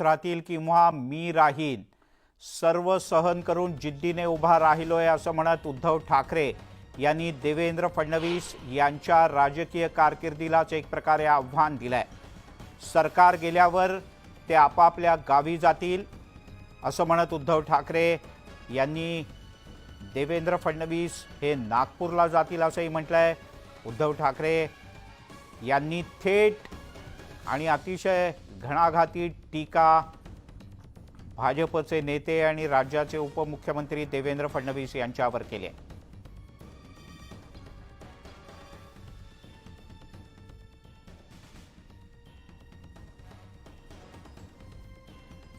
राहतील किंवा मी राहीन सर्व सहन करून जिद्दीने उभा राहिलोय असं म्हणत उद्धव ठाकरे यांनी देवेंद्र फडणवीस यांच्या राजकीय कारकिर्दीलाच एक प्रकारे आव्हान दिलंय. सरकार गेल्यावर ते आपापल्या गावी जातील असं म्हणत उद्धव ठाकरे यांनी देवेंद्र फडणवीस हे नागपूरला जातील असंही म्हटलंय. उद्धव ठाकरे यांनी थेट आणि अतिशय घणाघाती टीका भाजपचे नेते आणि राज्याचे उपमुख्यमंत्री देवेंद्र फडणवीस यांच्यावर केली आहे.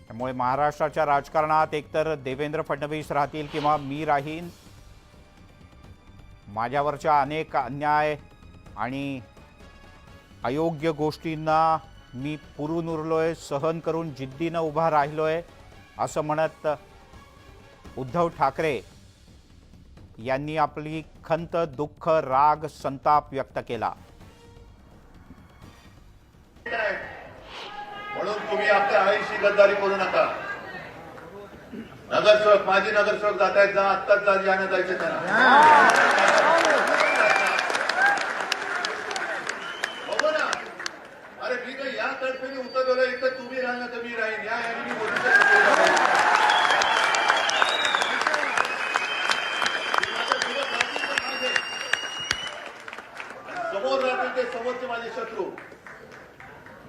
त्यामुळे महाराष्ट्राच्या राजकारणात एकतर देवेंद्र फडणवीस राहतील किंवा मी राहीन माझ्यावरच्या अनेक अन्याय आणि अयोग्य गोष्टींना मी पुरून उरलोय सहन करून जिद्दीनं उभा राहिलोय असं म्हणत उद्धव ठाकरे यांनी आपली खंत दुःख राग संताप व्यक्त केला. म्हणून तुम्ही आपल्या आईशी गद्दारी करू नका. नगरसेवक माजी नगरसेवक जात आहेत जा आत्ताच जा जायचे त्यांना बघू ना अरे मी काही या तर्फेने उतरवलं एक तर तुम्ही राहिला तर मी राहीन या याने मी बोलू समोर राहतील ते समोरचे माझे शत्रू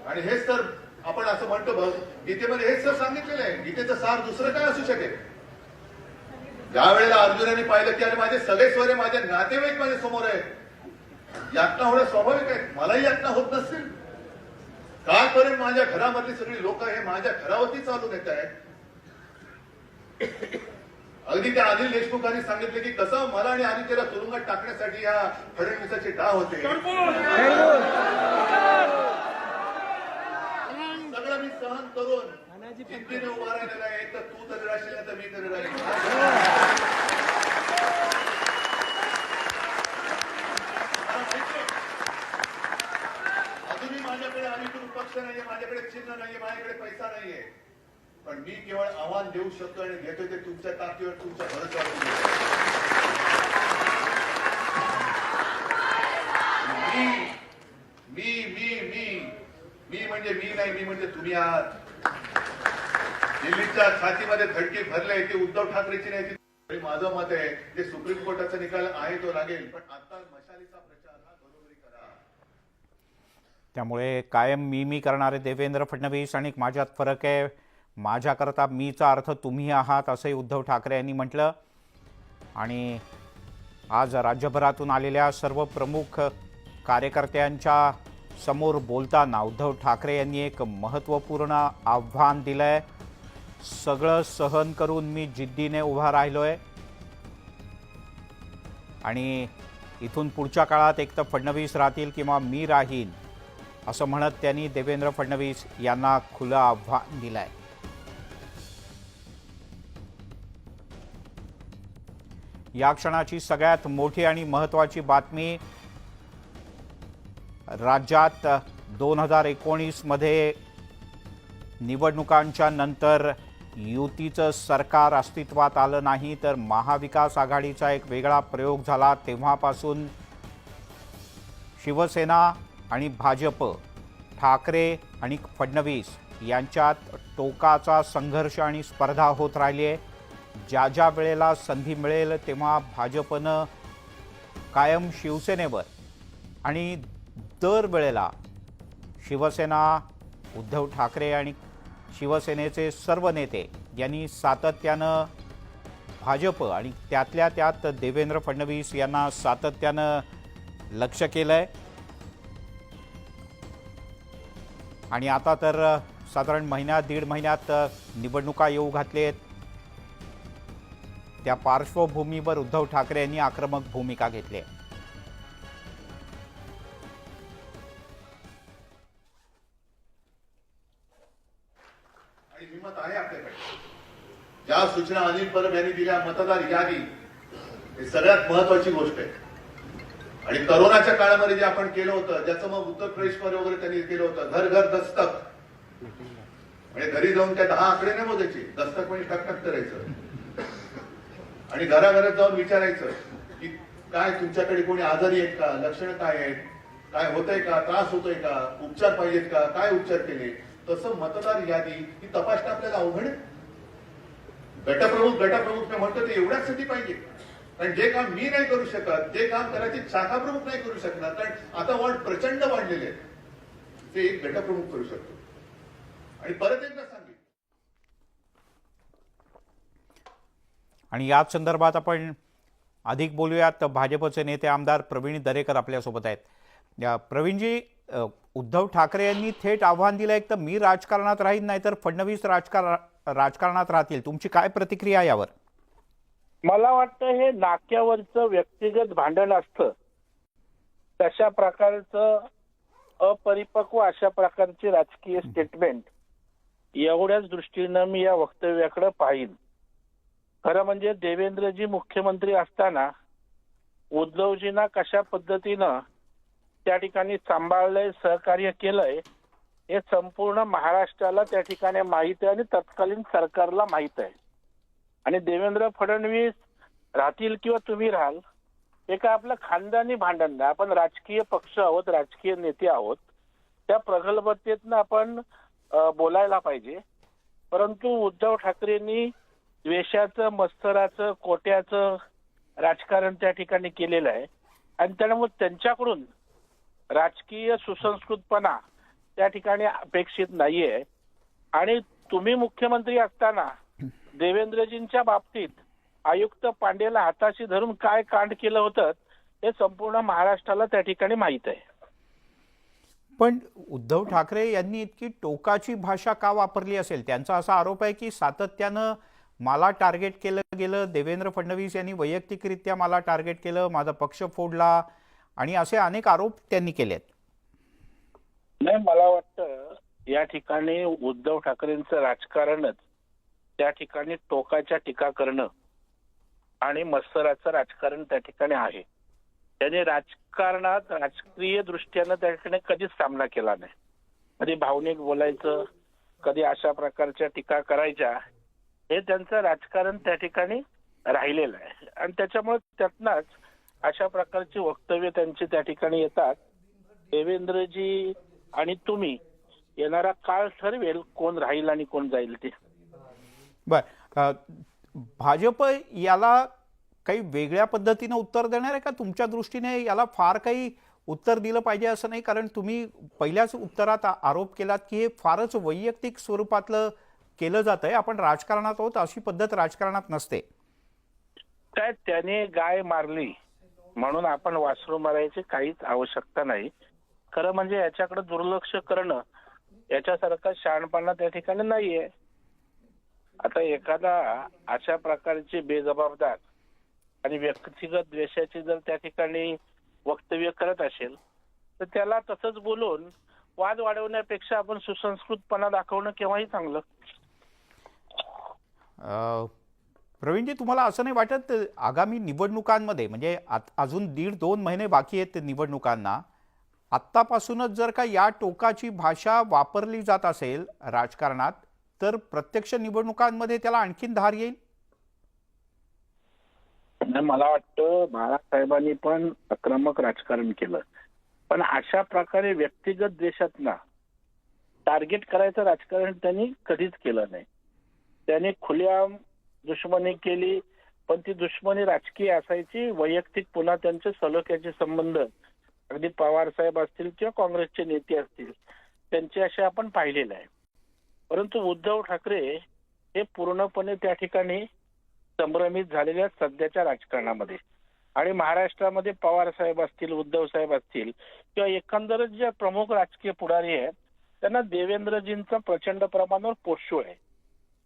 आणि हेच तर आपण असं म्हणतो बघ गीतेमध्ये हेच तर सांगितलेलं आहे गीतेचं सार दुसरं काय असू शकेल? ज्या वेळेला अर्जुनाने पाहिलं की अरे माझे सगळे स्वरे माझे नातेवाईक माझ्यासमोर आहेत. यातना होणं स्वाभाविक आहे? मलाही यातना होत नसतील. कालपर्यंत माझ्या घरामधली सगळी लोक हे माझ्या घरावरती चालून येत आहेत. अगदी त्या अनिल देशमुखांनी सांगितले की कसं मला आणि आदित्यला तुरुंगात टाकण्यासाठी या फडणवीसाचे डाव होते. सगळं मी सहन करून जिद्दीने उभा राहिलेला आहे तर तू तरी राहशील तर मी तरी राहील. अजूनही माझ्याकडे अधिकृत पक्ष नाहीये माझ्याकडे चिन्ह नाहीये माझ्याकडे पैसा नाहीये. पण मी केवळ आव्हान देऊ शकतो आणि घेतो ते तुमच्या ताकदीवर तुमच्या भरोसा मी मी मी मी म्हणजे मी नाही मी म्हणजे तुम्ही आहात. दिल्लीच्या छातीमध्ये धडकी भरले ती उद्धव ठाकरेची नाही ती माझं मत आहे. ते सुप्रीम कोर्टाचा निकाल आहे तो लागेल. पण आता मशालीचा प्रचार हा बरोबरी करा. त्यामुळे कायम मी मी करणारे देवेंद्र फडणवीस आणि माझ्यात फरक आहे. माझ्याकरता मीचा अर्थ तुम्ही आहात असंही उद्धव ठाकरे यांनी म्हटलं. आणि आज राज्यभरातून आलेल्या सर्व प्रमुख कार्यकर्त्यांच्या समोर बोलताना उद्धव ठाकरे यांनी एक महत्त्वपूर्ण आव्हान दिलं आहे सगळं सहन करून मी जिद्दीने उभा राहिलोय. आणि इथून पुढच्या काळात एक तर फडणवीस राहतील किंवा मी राहीन असं म्हणत त्यांनी देवेंद्र फडणवीस यांना खुलं आव्हान दिलं आहे या क्षणाची सगळ्यात मोठी आणि महत्त्वाची बातमी राज्यात दोन हजार एकोणीसमध्ये निवडणुकांच्या नंतर युतीचं सरकार अस्तित्वात आलं नाही तर महाविकास आघाडीचा एक वेगळा प्रयोग झाला तेव्हापासून शिवसेना आणि भाजप ठाकरे आणि फडणवीस यांच्यात टोकाचा संघर्ष आणि स्पर्धा होत राहिली आहे. ज्या ज्या वेळेला संधी मिळेल तेव्हा भाजपनं कायम शिवसेनेवर आणि दर वेळेला शिवसेना उद्धव ठाकरे आणि शिवसेनेचे सर्व नेते यांनी सातत्यानं भाजप आणि त्यातल्या त्यात देवेंद्र फडणवीस यांना सातत्यानं लक्ष केलं आहे आणि आता तर साधारण महिन्यात दीड महिन्यात निवडणुका येऊ घातले आहेत त्या पार्श्वभूमीवर उद्धव ठाकरे यांनी आक्रमक भूमिका घेतली आहे. ज्या सूचना अनिल परब यांनी दिल्या मतदार यादी हे सगळ्यात महत्वाची गोष्ट आहे. आणि करोनाच्या काळामध्ये जे आपण केलं होतं ज्याचं मग उत्तर प्रदेशमध्ये वगैरे त्यांनी केलं होतं घर घर दस्तक. म्हणजे घरी जाऊन त्या दहा आकडे नाही मोजायचे दस्तक म्हणजे टकटक करायचं. आणि घराघरात जाऊन विचारायचं की काय तुमच्याकडे कोणी आजारी आहेत का लक्षणं काय आहेत काय होतंय का त्रास होतोय का उपचार पाहिजेत का काय उपचार केले? तसं मतदार यादी ही तपासणं आपल्याला अवघड आहे. गटप्रमुख गटप्रमुख म्हणतो ते एवढ्याचसाठी पाहिजे. कारण जे काम मी नाही करू शकत जे काम कदाचित शाखा प्रमुख नाही करू शकणार कारण आता वॉर्ड प्रचंड वाढलेले आहेत. ते एक गटप्रमुख करू शकतो. आणि परत एकदा सांगेन. आणि याच संदर्भात आपण अधिक बोलूयात. भाजपचे नेते आमदार प्रवीण दरेकर आपल्यासोबत आहेत. प्रवीणजी उद्धव ठाकरे यांनी थेट आव्हान दिलं एक तर मी राजकारणात राहीन नाही तर फडणवीस राजकारण राजकारणात राहतील तुमची काय प्रतिक्रिया यावर? मला वाटतं हे नाक्यावरचं व्यक्तिगत भांडण असतं. तशा प्रकारचं अपरिपक्व अशा प्रकारची राजकीय स्टेटमेंट एवढ्याच दृष्टीनं मी या वक्तव्याकडे पाहिन. खरं म्हणजे देवेंद्रजी मुख्यमंत्री असताना उद्धवजींना कशा पद्धतीनं त्या ठिकाणी सांभाळलंय सहकार्य केलंय हे संपूर्ण महाराष्ट्राला त्या ठिकाणी माहीत आहे आणि तत्कालीन सरकारला माहीत आहे. आणि देवेंद्र फडणवीस राहतील किंवा तुम्ही राहाल हे काय आपलं खानदानी भांडण नाही. आपण राजकीय पक्ष आहोत राजकीय नेते आहोत. त्या प्रगल्भतेतनं आपण बोलायला पाहिजे. परंतु उद्धव ठाकरेंनी द्वेषाचं मत्सराचं कोट्याचं राजकारण त्या ठिकाणी केलेलं आहे. आणि त्यामुळे त्यांच्याकडून राजकीय सुसंस्कृतपणा त्या ठिकाणी अपेक्षित नाहीये. आणि तुम्ही मुख्यमंत्री असताना देवेंद्रजींच्या बाबतीत आयुक्त पांडेला हाताशी धरून काय कांड केलं होतं हे संपूर्ण महाराष्ट्राला त्या ठिकाणी माहीत आहे. पण उद्धव ठाकरे यांनी इतकी टोकाची भाषा का वापरली असेल? त्यांचा असा आरोप आहे की सातत्यानं मला टार्गेट केलं गेलं देवेंद्र फडणवीस यांनी वैयक्तिकरित्या मला टार्गेट केलं माझा पक्ष फोडला आणि असे अनेक आरोप त्यांनी केलेत. नाही मला वाटतं या ठिकाणी उद्धव ठाकरेंचं राजकारणच त्या ठिकाणी टोकाच्या टीका करणं आणि मत्सराचं राजकारण त्या ठिकाणी आहे. त्याने राजकारणात राजकीय दृष्ट्यानं त्या ठिकाणी कधीच सामना केला नाही. कधी भावनिक बोलायचं कधी अशा प्रकारच्या टीका करायच्या हे त्यांचं राजकारण त्या ठिकाणी राहिलेलं आहे. आणि त्याच्यामुळे त्यातनाच अशा प्रकारची वक्तव्य त्यांची त्या ठिकाणी येतात. देवेंद्रजी आणि तुम्ही येणारा काळ ठरवेल कोण राहील आणि कोण जाईल ते. बर. भाजप याला काही वेगळ्या पद्धतीनं उत्तर देणार आहे का? तुमच्या दृष्टीने याला फार काही उत्तर दिलं पाहिजे असं नाही कारण तुम्ही पहिल्याच उत्तरात आरोप केलात की हे फारच वैयक्तिक स्वरूपातलं केलं जात आहे. आपण राजकारणात आहोत अशी पद्धत राजकारणात नसते. काय त्याने गाय मारली म्हणून आपण वासरू मारायची काहीच आवश्यकता नाही. खरं म्हणजे याच्याकडे दुर्लक्ष करणं याच्यासारखा शहाणपणा त्या ठिकाणी नाहीये. आता एखादा अशा प्रकारची बेजबाबदार आणि व्यक्तिगत द्वेषाची जर त्या ठिकाणी वक्तव्य करत असेल तर त्याला तसंच बोलून वाद वाढवण्यापेक्षा आपण सुसंस्कृतपणा दाखवणं केव्हाही चांगलं. प्रवीणजी तुम्हाला असं नाही वाटत आगामी निवडणुकांमध्ये म्हणजे अजून दीड दोन महिने बाकी आहेत निवडणुकांना आत्तापासूनच जर का या टोकाची भाषा वापरली जात असेल राजकारणात तर प्रत्यक्ष निवडणुकांमध्ये त्याला आणखीन धार येईल? मला वाटतं बाळासाहेबांनी पण आक्रमक राजकारण केलं. पण अशा प्रकारे व्यक्तिगत देशातना टार्गेट करायचं राजकारण त्यांनी कधीच केलं नाही. त्याने खुलेआम दुश्मनी केली पण ती दुश्मनी राजकीय असायची वैयक्तिक पुन्हा त्यांचे सलोख्याचे संबंध अगदी पवार साहेब असतील किंवा काँग्रेसचे नेते असतील त्यांचे असे आपण पाहिलेले आहे. परंतु उद्धव ठाकरे हे पूर्णपणे त्या ठिकाणी संभ्रमित झालेल्या सध्याच्या राजकारणामध्ये. आणि महाराष्ट्रामध्ये पवार साहेब असतील उद्धव साहेब असतील किंवा एकंदरच ज्या प्रमुख राजकीय पुढारी आहेत त्यांना देवेंद्रजींचा प्रचंड प्रमाणावर पोषू आहे.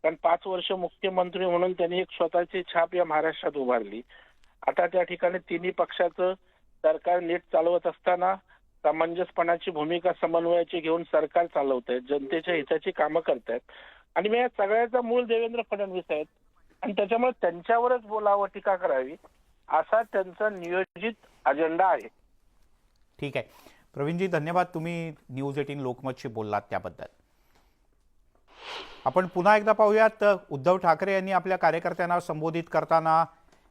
कारण पाच वर्ष मुख्यमंत्री म्हणून त्यांनी एक स्वतःची छाप या महाराष्ट्रात उभारली. आता त्या ठिकाणी तिन्ही पक्षाचं सरकार नीट चालवत असताना समंजसपणाची भूमिका समन्वयाची घेऊन सरकार चालवत आहेत जनतेच्या हिताची कामं करतायत. आणि मी या सगळ्याचा मूळ देवेंद्र फडणवीस आहेत. आणि त्याच्यामुळे त्यांच्यावरच बोलावं टीका करावी असा त्यांचा नियोजित अजेंडा आहे. ठीक आहे. प्रवीणजी धन्यवाद. तुम्ही न्यूज एटीन लोकमतशी बोललात त्याबद्दल. आपण पुन्हा एकदा पाहूयात उद्धव ठाकरे यांनी आपल्या कार्यकर्त्यांना संबोधित करताना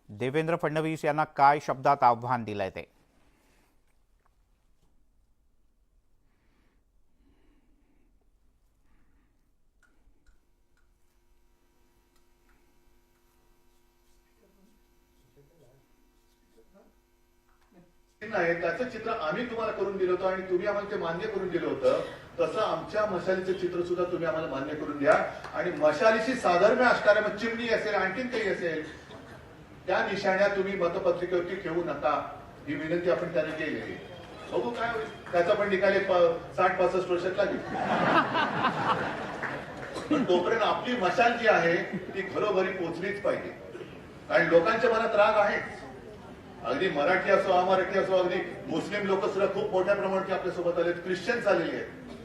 देवेंद्र फडणवीस यांना काय शब्दात आव्हान दिलंय ते? आहे त्याचं चित्र आम्ही तुम्हाला करून दिलं होतं आणि तुम्ही आम्हाला ते मान्य करून दिलं होतं. तसं आमच्या मशालीचं चित्र सुद्धा तुम्ही आम्हाला मान्य करून द्या. आणि मशालीशी साधर्म्य असणाऱ्या मग चिमणी असेल आणखीन काही असेल त्या निशाण्या तुम्ही मतपत्रिकेवरती ठेवू नका. ही विनंती आपण त्यांना केली आहे. बघू काय होईल. त्याचा पण निकाल साठ पासष्ट वर्षात लागेल. पण तोपर्यंत आपली मशाल जी आहे ती घरोघरी पोचलीच पाहिजे. कारण लोकांच्या मनात राग आहेच. अगदी मराठी असो अमराठी असो अगदी मुस्लिम लोक सुद्धा खूप मोठ्या प्रमाणात आपल्यासोबत आलेत. ख्रिश्चन आलेले आहेत.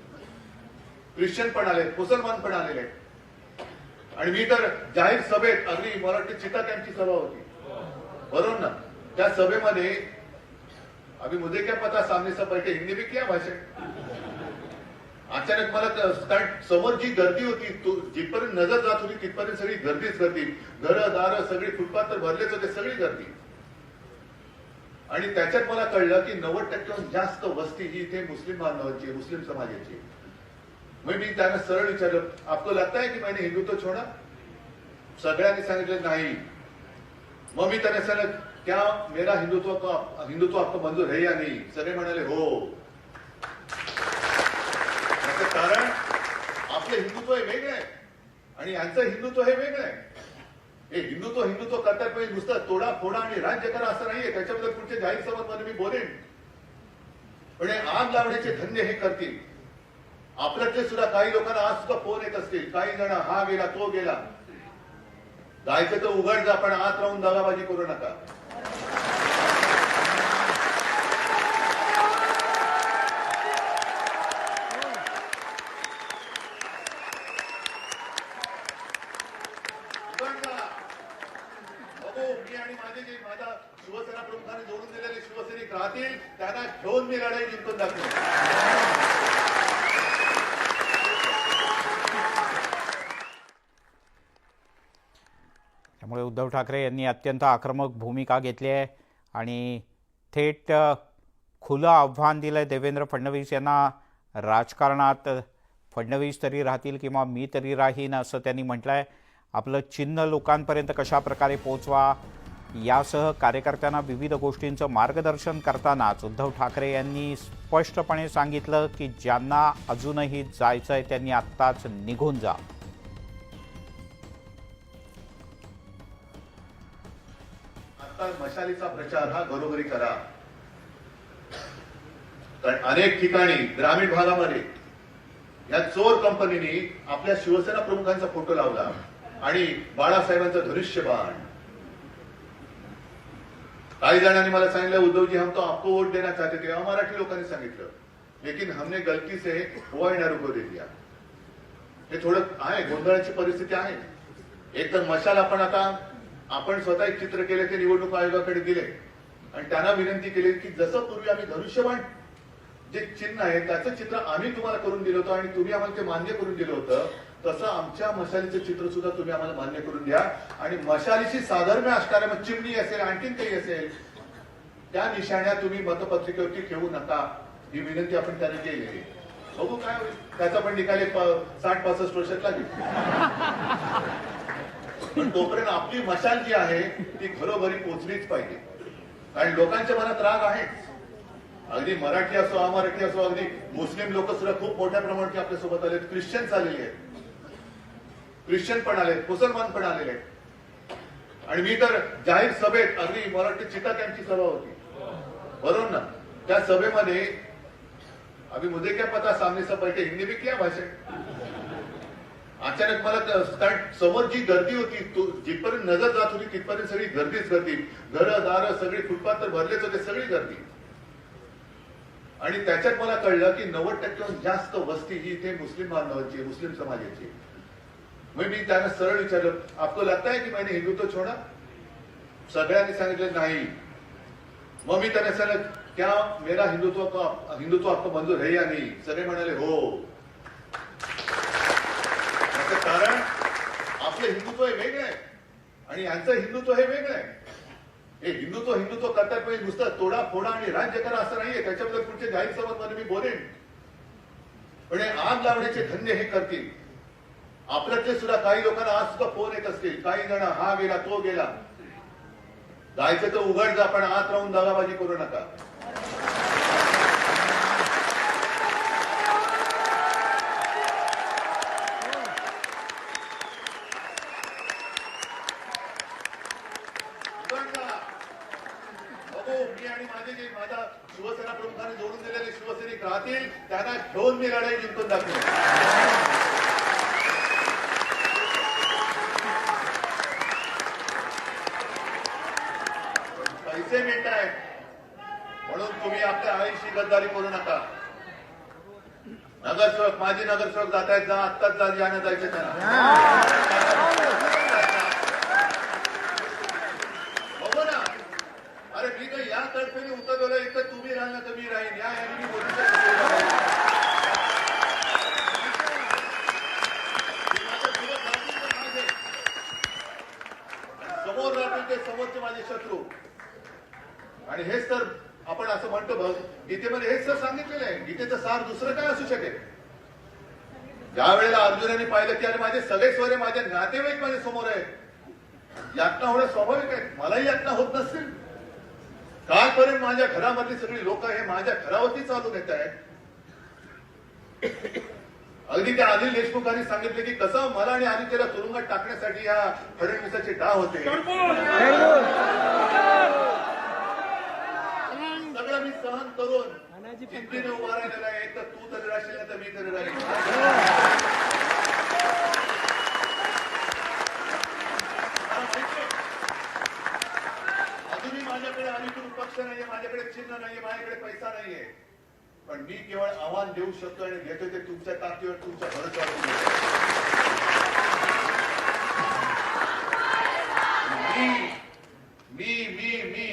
ख्रिश्चन पण आले मुसलमान पण आलेले आहेत. आणि मी तर जाहीर सभेत अगदी मराठी चिता त्यांची सभा होती. बरोबर ना? त्या सभेमध्ये अभी मुझे क्या पता सामने सब बैठे हिंदी में क्या भाषण अचानक मला कारण समोर जी गर्दी होती तो जिथपर्यंत नजर जात होती तिथपर्यंत सगळी गर्दीच गर्दी. घरं दारं सगळी फुटपाथ तर भरलेच होते सगळी गर्दी. आणि त्याच्यात मला कळलं की नव्वद टक्क्याहून जास्त वस्ती ही इथे मुस्लिम बांधवांची मुस्लिम समाजाची मग मी त्यांना सरळ विचारलं आपको लगता आहे की मैंने हिंदुत्व छोडा? सगळ्यांनी सांगितलं नाही. मग मी त्यांना सांगितलं क्या मेरा हिंदुत्व को हिंदुत्व आपको मंजूर है या नाही? सगळे म्हणाले हो. कारण आपलं हिंदुत्व हे वेगळं आहे. आणि यांचं हिंदुत्व हे वेगळं आहे. हे हिंदुत्व हिंदुत्व करतात म्हणजे नुसतं तोडा फोडा आणि राज्य करा असं नाहीये. त्याच्याबद्दल पुढच्या जाहीर सभांमध्ये मी बोलेन. पण हे आग लावण्याचे धंदे हे करतील. आपल्यातले सुद्धा काही लोकांना आज सुद्धा फोन येत असतील. काही जण हा गेला तो गेला. जायचं तर उघड जा पण आत राहून दगाबाजी करू नका उघड जा. बघू मी आणि माझे जे माझा शिवसेना प्रमुखाने जोडून दिलेले शिवसैनिक राहतील त्यांना घेऊन मी लढाई जिंकून दाखवेन त्यामुळे उद्धव ठाकरे यांनी अत्यंत आक्रमक भूमिका घेतली आहे आणि थेट खुलं आव्हान दिलं आहे देवेंद्र फडणवीस यांना. राजकारणात फडणवीस तरी राहतील किंवा मी तरी राहीन असं त्यांनी म्हटलं आहे आपलं चिन्ह लोकांपर्यंत कशा प्रकारे पोचवा यासह कार्यकर्त्यांना विविध गोष्टींचं मार्गदर्शन करतानाच उद्धव ठाकरे यांनी स्पष्टपणे सांगितलं की ज्यांना अजूनही जायचं आहे त्यांनी आत्ताच निघून जा. तर मशालीचा प्रचार हा घरोघरी करा. कारण अनेक ठिकाणी ग्रामीण भागामध्ये या चोर कंपनीने आपल्या शिवसेना प्रमुखांचा फोटो लावला आणि बाळासाहेबांचं धनुष्यबाण काही जणांनी मला सांगितलं उद्धवजी हम तो आपको वोट देना चाहते थे. मराठी लोकांनी सांगितलं. लेकिन हमने गलती से हुआ को दे दिया. हे थोडं आहे गोंधळाची परिस्थिती आहे. एक तर मशाल आपण आता आपण स्वतः एक चित्र केले ते निवडणूक आयोगाकडे दिले आणि त्यांना विनंती केली की जसं पूर्वी आम्ही धनुष्यबाण जे चिन्ह आहे त्याचं चित्र आम्ही तुम्हाला करून दिलं होतं आणि तुम्ही आम्हाला ते मान्य करून दिलं होतं तसं आमच्या मशालीचं चित्र सुद्धा तुम्ही आम्हाला मान्य करून द्या. आणि मशालीशी साधर्म्य असणाऱ्या मग चिमणी असेल आणखीन काही असेल त्या निशाण्या तुम्ही मतपत्रिकेवरती ठेवू नका ही विनंती आपण त्याने केली आहे. बघू काय होईल. त्याचा पण निकाल साठ पासष्ट वर्षात लागेल. पण तोपर्यंत आपली मशाल जी आहे ती घरोघरी पोचलीच पाहिजे. कारण लोकांच्या मनात राग आहेच. अगदी मराठी असो अमराठी असो अगदी मुस्लिम लोक सुद्धा खूप मोठ्या प्रमाणात आपल्यासोबत आलेत. ख्रिश्चन आलेले आहेत. ख्रिश्चन पण आले मुसलमान पण आलेले आहेत. आणि मी तर जाहीर सभेत अगदी मराठी चिता त्यांची सभा होती. बरोबर ना? त्या सभेमध्ये अभी मुझे क्या पता सामने सब बैठे हिंदी में क्या भाषण. अचानक मला कारण समोर जी गर्दी होती तो जिथपर्यंत नजर जात होती तिथपर्यंत सगळी गर्दीच गर्दी. घरं दारं सगळी फुटपाथ तर भरलेच होते सगळी गर्दी. आणि त्याच्यात मला कळलं की नव्वद टक्क्याहून जास्त वस्ती ही इथे मुस्लिम बांधवांची मुस्लिम समाजाची मग मी त्यांना सरळ विचारलं आपको लगता की मैंने हिंदुत्व छोडा? सगळ्यांनी सांगितलं नाही. मग मी त्यांना सांगितलं क्या मेरा हिंदुत्व हिंदुत्व आपको मंजूर है या नाही? सगळे म्हणाले हो याचं कारण आपलं हिंदुत्व हे वेगळं आहे आणि यांचं हिंदुत्व हे वेगळं आहे. हे हिंदुत्व हिंदुत्व करतात म्हणजे नुसतं तोडा फोडा आणि राज्य करा असं नाहीये. त्याच्याबद्दल पुढचे जाहीर सभांमध्ये मी बोलेन. पण हे आग लावण्याचे धन्य हे करतील. आपल्यातले सुद्धा काही लोकांना आज सुद्धा फोन येत असतील. काही जण हा गेला तो गेला. जायचं तर उघड जा पण आत राहून दगाबाजी करू नका उघड जा. बघू मी आणि माझे जे माझ्या शिवसेना प्रमुखांनी जोडून दिलेले शिवसैनिक राहतील त्यांना घेऊन मी लढाई जिंकून दाखवेल पैसे मिळत म्हणून तुम्ही आपल्या आईशी गद्दारी करू नका. नगरसेवक माजी नगरसेवक जात आहेत जा आत्ताच जा जायचं त्यांना बघू ना अरे मी तर या तर्फेने उतरवलं इथं तुम्ही राहिला तर मी राहीन. या मी मोदीच्या तर्फेने समोर राहतील ते समोरचे माझे शत्रू. आणि हेच तर आपण असं म्हणतो बघ गीतेमध्ये हेच तर सांगितलेलं आहे. गीतेचं सार दुसरं काय असू शकेल? ज्या वेळेला अर्जुनाने पाहिलं की अरे माझे सगळे स्वरे माझे नातेवाईक माझ्यासमोर आहेत. यातना होणं स्वाभाविक आहे. मलाही यातना होत नसतील. कालपर्यंत माझ्या घरामधली सगळी लोक हे माझ्या घरावरती चालून येत आहेत. अगदी त्या अनिल देशमुखांनी सांगितले की कसं मला आणि आदित्यला तुरुंगात टाकण्यासाठी या फडणवीसाचे डाव होते. सगळं मी सहन करून जिद्दीने उभा राहिलेला आहे तर तू तरी राहशील तर मी तरी राहील अजूनही माझ्याकडे अधिकृत पक्ष नाहीये माझ्याकडे चिन्ह नाहीये माझ्याकडे पैसा नाहीये. पण मी केवळ आव्हान देऊ शकतो आणि घेतो ते तुमच्या ताकदीवर तुमच्या भरोश्यावर मी मी मी मी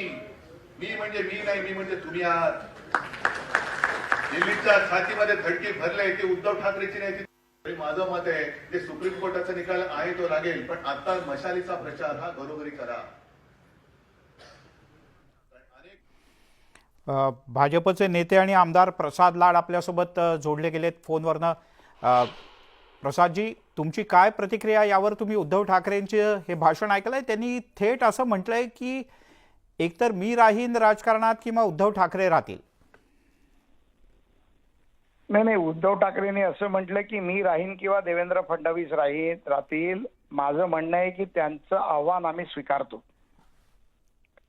मी म्हणजे मी नाही मी म्हणजे तुम्ही आहात. दिल्लीच्या छातीमध्ये धडकी भरले ती उद्धव ठाकरेची नाही ती माझं मत आहे. ते सुप्रीम कोर्टाचा निकाल आहे तो लागेल. पण आता मशालीचा प्रचार हा घरोघरी करा अनेक अ, भाजपचे नेते आणि आमदार प्रसाद लाड आपल्यासोबत जोडले गेलेत फोनवरनं. प्रसादजी तुमची काय प्रतिक्रिया यावर तुम्ही उद्धव ठाकरेंचे हे भाषण ऐकलंय? त्यांनी थेट असं म्हटलंय की एकतर मी राहीन राजकारणात किंवा उद्धव ठाकरे राहतील? नाही नाही उद्धव ठाकरेंनी असं म्हटलं की मी राहीन किंवा देवेंद्र फडणवीस राहीन राहतील. माझं म्हणणं आहे की त्यांचं आव्हान आम्ही स्वीकारतो.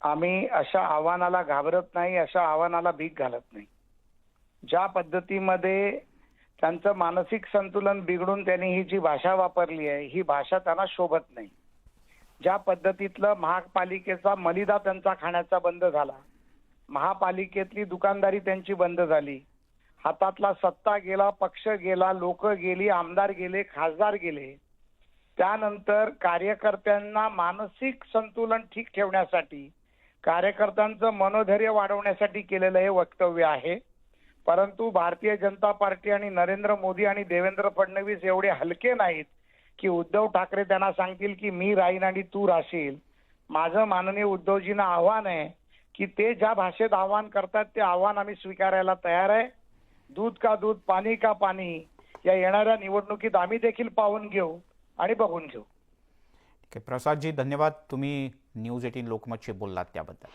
आम्ही अशा आव्हानाला घाबरत नाही अशा आव्हानाला भीक घालत नाही. ज्या पद्धतीमध्ये त्यांचं मानसिक संतुलन बिघडून त्यांनी ही जी भाषा वापरली आहे ही भाषा त्यांना शोभत नाही. ज्या पद्धतीतलं महापालिकेचा मलिदा त्यांचा खाण्याचा बंद झाला महापालिकेतली दुकानदारी त्यांची बंद झाली हातातला सत्ता गेला पक्ष गेला लोक गेली आमदार गेले खासदार गेले त्यानंतर कार्यकर्त्यांना मानसिक संतुलन ठीक ठेवण्यासाठी कार्यकर्त्यांचं मनोधैर्य वाढवण्यासाठी केलेलं हे वक्तव्य आहे. परंतु भारतीय जनता पार्टी आणि नरेंद्र मोदी आणि देवेंद्र फडणवीस एवढे हलके नाहीत की उद्धव ठाकरे त्यांना सांगतील की मी राहीन आणि तू राहशील माझं माननीय उद्धवजींना आव्हान आहे की ते ज्या भाषेत आव्हान करतात ते आव्हान आम्ही स्वीकारायला तयार आहे. दूध का दूध पाणी का पाणी या येणाऱ्या निवडणुकीत आम्ही देखील पाहून घेऊ आणि बघून घेऊ. ओके प्रसादजी धन्यवाद. तुम्ही न्यूज एटीन लोकमतशी बोललात त्याबद्दल.